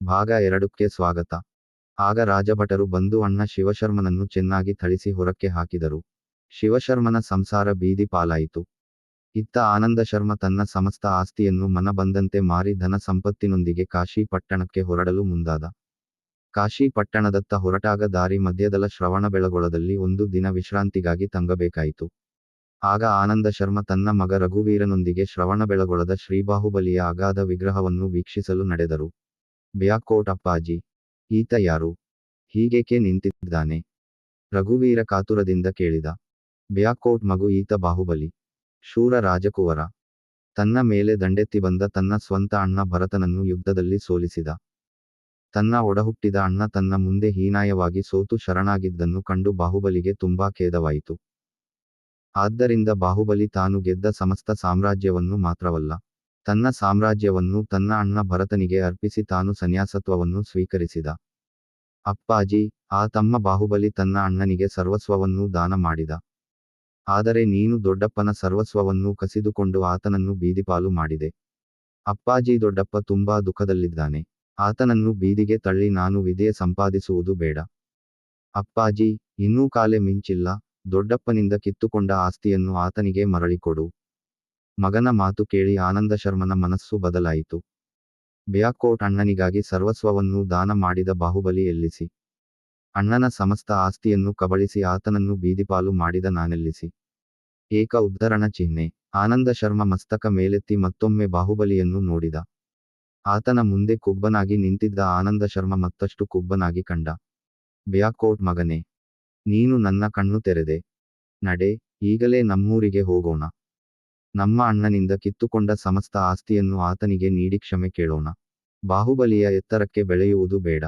ಭಾಗ ಎರಡಕ್ಕೆ ಸ್ವಾಗತ. ಆಗ ರಾಜಭಟರು ಬಂದು ಅಣ್ಣ ಶಿವಶರ್ಮನನ್ನು ಚೆನ್ನಾಗಿ ಥಳಿಸಿ ಹೊರಕ್ಕೆ ಹಾಕಿದರು. ಶಿವಶರ್ಮನ ಸಂಸಾರ ಬೀದಿ ಪಾಲಾಯಿತು. ಇತ್ತ ಆನಂದ ಶರ್ಮ ತನ್ನ ಸಮಸ್ತ ಆಸ್ತಿಯನ್ನು ಮನ ಬಂದಂತೆ ಮಾರಿ ಧನ ಸಂಪತ್ತಿನೊಂದಿಗೆ ಕಾಶಿ ಪಟ್ಟಣಕ್ಕೆ ಹೊರಡಲು ಮುಂದಾದ. ಕಾಶಿ ಪಟ್ಟಣದತ್ತ ಹೊರಟಾಗ ದಾರಿ ಮಧ್ಯದಲ ಶ್ರವಣಬೆಳಗೊಳದಲ್ಲಿ ಒಂದು ದಿನ ವಿಶ್ರಾಂತಿಗಾಗಿ ತಂಗಬೇಕಾಯಿತು. ಆಗ ಆನಂದ ಶರ್ಮ ತನ್ನ ಮಗ ರಘುವೀರನೊಂದಿಗೆ ಶ್ರವಣಬೆಳಗೊಳದ ಶ್ರೀಬಾಹುಬಲಿಯ ಅಗಾಧ ವಿಗ್ರಹವನ್ನು ವೀಕ್ಷಿಸಲು ನಡೆದರು. ಬ್ಯಾಕೋಟ್ ಅಪ್ಪಾಜಿ. ಈತ ಯಾರು? ಹೀಗೇಕೆ ನಿಂತಿದ್ದಾನೆ? ರಘುವೀರ ಕಾತುರದಿಂದ ಕೇಳಿದ. ಬ್ಯಾಕೋಟ್ ಮಗು ಈತ ಬಾಹುಬಲಿ. ಶೂರ ರಾಜಕುವರ. ತನ್ನ ಮೇಲೆ ದಂಡೆತ್ತಿ ಬಂದ ತನ್ನ ಸ್ವಂತ ಅಣ್ಣ ಭರತನನ್ನು ಯುದ್ಧದಲ್ಲಿ ಸೋಲಿಸಿದ. ತನ್ನ ಒಡಹುಟ್ಟಿದ ಅಣ್ಣ ತನ್ನ ಮುಂದೆ ಹೀನಾಯವಾಗಿ ಸೋತು ಶರಣಾಗಿದ್ದನ್ನು ಕಂಡು ಬಾಹುಬಲಿಗೆ ತುಂಬಾ ಖೇದವಾಯಿತು. ಆದ್ದರಿಂದ ಬಾಹುಬಲಿ ತಾನು ಗೆದ್ದ ಸಮಸ್ತ ಸಾಮ್ರಾಜ್ಯವನ್ನು ಮಾತ್ರವಲ್ಲ ತನ್ನ ಸಾಮ್ರಾಜ್ಯವನ್ನು ತನ್ನ ಅಣ್ಣ ಭರತನಿಗೆ ಅರ್ಪಿಸಿ ತಾನು ಸನ್ಯಾಸತ್ವವನ್ನು ಸ್ವೀಕರಿಸಿದ. ಅಪ್ಪಾಜಿ, ಆ ತಮ್ಮ ಬಾಹುಬಲಿ ತನ್ನ ಅಣ್ಣನಿಗೆ ಸರ್ವಸ್ವವನ್ನೂ ದಾನ ಮಾಡಿದ. ಆದರೆ ನೀನು ದೊಡ್ಡಪ್ಪನ ಸರ್ವಸ್ವವನ್ನೂ ಕಸಿದುಕೊಂಡು ಆತನನ್ನು ಬೀದಿಪಾಲು ಮಾಡಿದೆ. ಅಪ್ಪಾಜಿ ದೊಡ್ಡಪ್ಪ ತುಂಬಾ ದುಃಖದಲ್ಲಿದ್ದಾನೆ. ಆತನನ್ನು ಬೀದಿಗೆ ತಳ್ಳಿ ನಾನು ವಿದೆಯ ಸಂಪಾದಿಸುವುದು ಬೇಡ. ಅಪ್ಪಾಜಿ, ಇನ್ನೂ ಕಾಲೆ ಮಿಂಚಿಲ್ಲ. ದೊಡ್ಡಪ್ಪನಿಂದ ಕಿತ್ತುಕೊಂಡ ಆಸ್ತಿಯನ್ನು ಆತನಿಗೆ ಮರಳಿಕೊಡು ಮಗನ ಮಾತು ಕೇಳಿ ಆನಂದ ಶರ್ಮನ ಮನಸ್ಸು ಬದಲಾಯಿತು. ಬ್ಯಾಕೋಟ್ ಅಣ್ಣನಿಗಾಗಿ ಸರ್ವಸ್ವವನ್ನೂ ದಾನ ಮಾಡಿದ ಬಾಹುಬಲಿ ಎಲ್ಲಿಸಿ? ಅಣ್ಣನ ಸಮಸ್ತ ಆಸ್ತಿಯನ್ನು ಕಬಳಿಸಿ ಆತನನ್ನು ಬೀದಿಪಾಲು ಮಾಡಿದ ನಾನೆಲ್ಲಿಸಿ? ಏಕ ಉದ್ಧರಣ ಚಿಹ್ನೆ. ಆನಂದ ಶರ್ಮ ಮಸ್ತಕ ಮೇಲೆತ್ತಿ ಮತ್ತೊಮ್ಮೆ ಬಾಹುಬಲಿಯನ್ನು ನೋಡಿದ. ಆತನ ಮುಂದೆ ಕುಬ್ಬನಾಗಿ ನಿಂತಿದ್ದ ಆನಂದ ಶರ್ಮ ಮತ್ತಷ್ಟು ಕುಬ್ಬನಾಗಿ ಕಂಡ. ಬ್ಯಾಕೋಟ್ ಮಗನೇ, ನೀನು ನನ್ನ ಕಣ್ಣು ತೆರೆದೆ. ನಡೆ, ಈಗಲೇ ನಮ್ಮೂರಿಗೆ ಹೋಗೋಣ. ನಮ್ಮ ಅಣ್ಣನಿಂದ ಕಿತ್ತುಕೊಂಡ ಸಮಸ್ತ ಆಸ್ತಿಯನ್ನು ಆತನಿಗೆ ನೀಡಿ ಕ್ಷಮೆ ಕೇಳೋಣ. ಬಾಹುಬಲಿಯ ಎತ್ತರಕ್ಕೆ ಬೆಳೆಯುವುದು ಬೇಡ.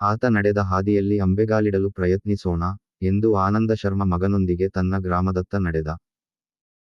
ಆತ ನಡೆದ ಹಾದಿಯಲ್ಲಿ ಅಂಬೆಗಾಲಿಡಲು ಪ್ರಯತ್ನಿಸೋಣ ಎಂದು ಆನಂದ ಶರ್ಮ ಮಗನೊಂದಿಗೆ ತನ್ನ ಗ್ರಾಮದತ್ತ ನಡೆದ.